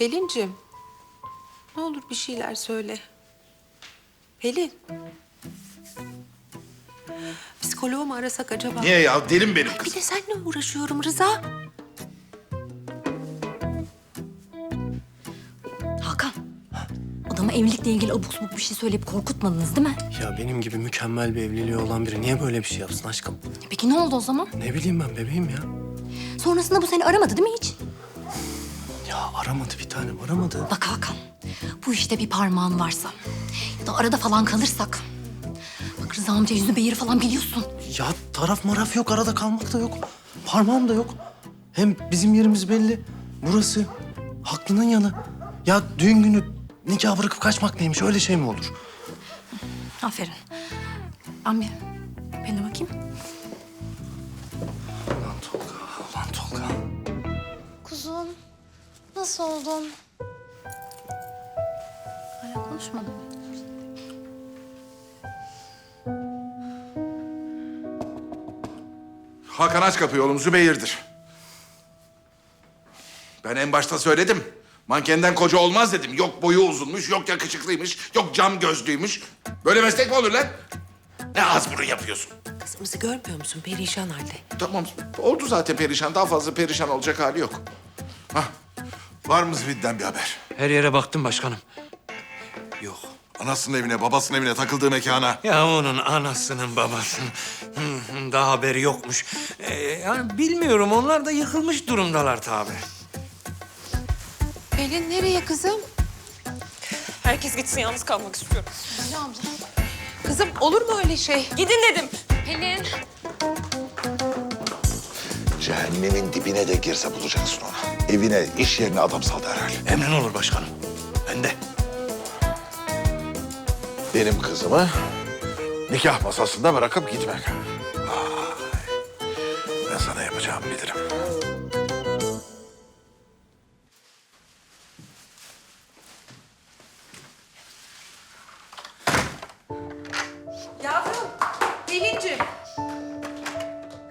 Pelin'cim. Ne olur bir şeyler söyle. Pelin. Psikoloğu mu arasak acaba? Niye ya? Delim benim Bir kızım. de seninle uğraşıyorum Rıza. Hakan. Adama evlilikle ilgili abuk subuk bir şey söyleyip korkutmadınız değil mi? Ya benim gibi mükemmel bir evliliği olan biri niye böyle bir şey yapsın aşkım? Peki ne oldu o zaman? Ne bileyim ben bebeğim ya. Sonrasında bu seni aramadı değil mi hiç? Ya aramadı bir tanem aramadı. Bak Hakan, bu işte bir parmağın varsa ya da arada falan kalırsak... Bak Rıza amca yüzü beyir falan biliyorsun. Ya taraf maraf yok arada kalmak da yok. Parmağım da yok. Hem bizim yerimiz belli. Burası. Haklının yanı. Ya düğün günü nikah bırakıp kaçmak neymiş öyle şey mi olur? Aferin. Ben bir Pelin'e bakayım. Nasıl oldun? Hala konuşmadım. Hakan aç kapıyı oğlum Zübeyir'dir. Ben en başta söyledim. Mankenden koca olmaz dedim. Yok boyu uzunmuş, yok yakışıklıymış, yok cam gözlüymüş. Böyle meslek mi olur lan? Ne az burun yapıyorsun. Kızımızı görmüyor musun? Perişan halde. Tamam, oldu zaten perişan. Daha fazla perişan olacak hali yok. Hah, var mı Zibid'den bir haber? Her yere baktım başkanım. Yok. Anasının evine, babasının evine, takıldığı mekana. Ya onun anasının babasının daha haberi yokmuş. Ee, yani bilmiyorum onlar da yıkılmış durumdalar tabii. Pelin nereye kızım? Herkes gitsin yalnız kalmak istiyorum. Kızım olur mu öyle şey? Gidin dedim. Pelin. Cehennemin dibine de girse bulacaksın onu. Evine, iş yerine adam saldı herhalde. Emrin olur başkanım. Ben de. Benim kızımı nikah masasında bırakıp gitmek. Vay. Ben sana yapacağımı bilirim. Yavrum, Pelin'cim.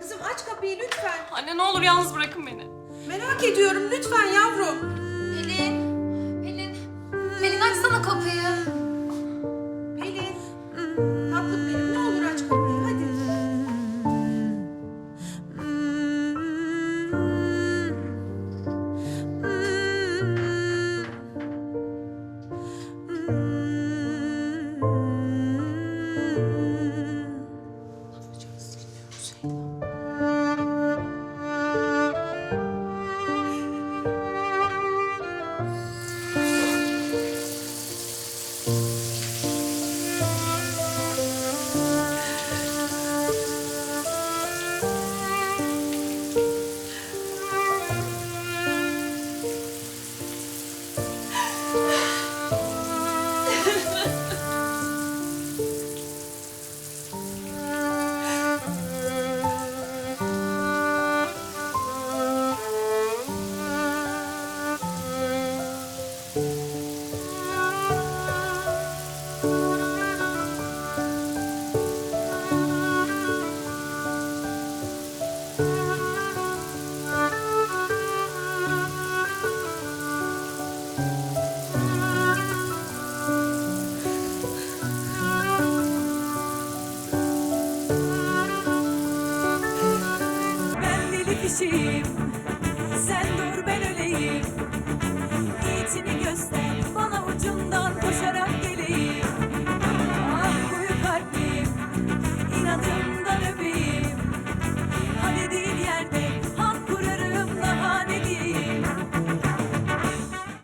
Kızım aç kapıyı lütfen. Anne ne olur yalnız bırakın beni. Merak ediyorum lütfen yavrum. Ben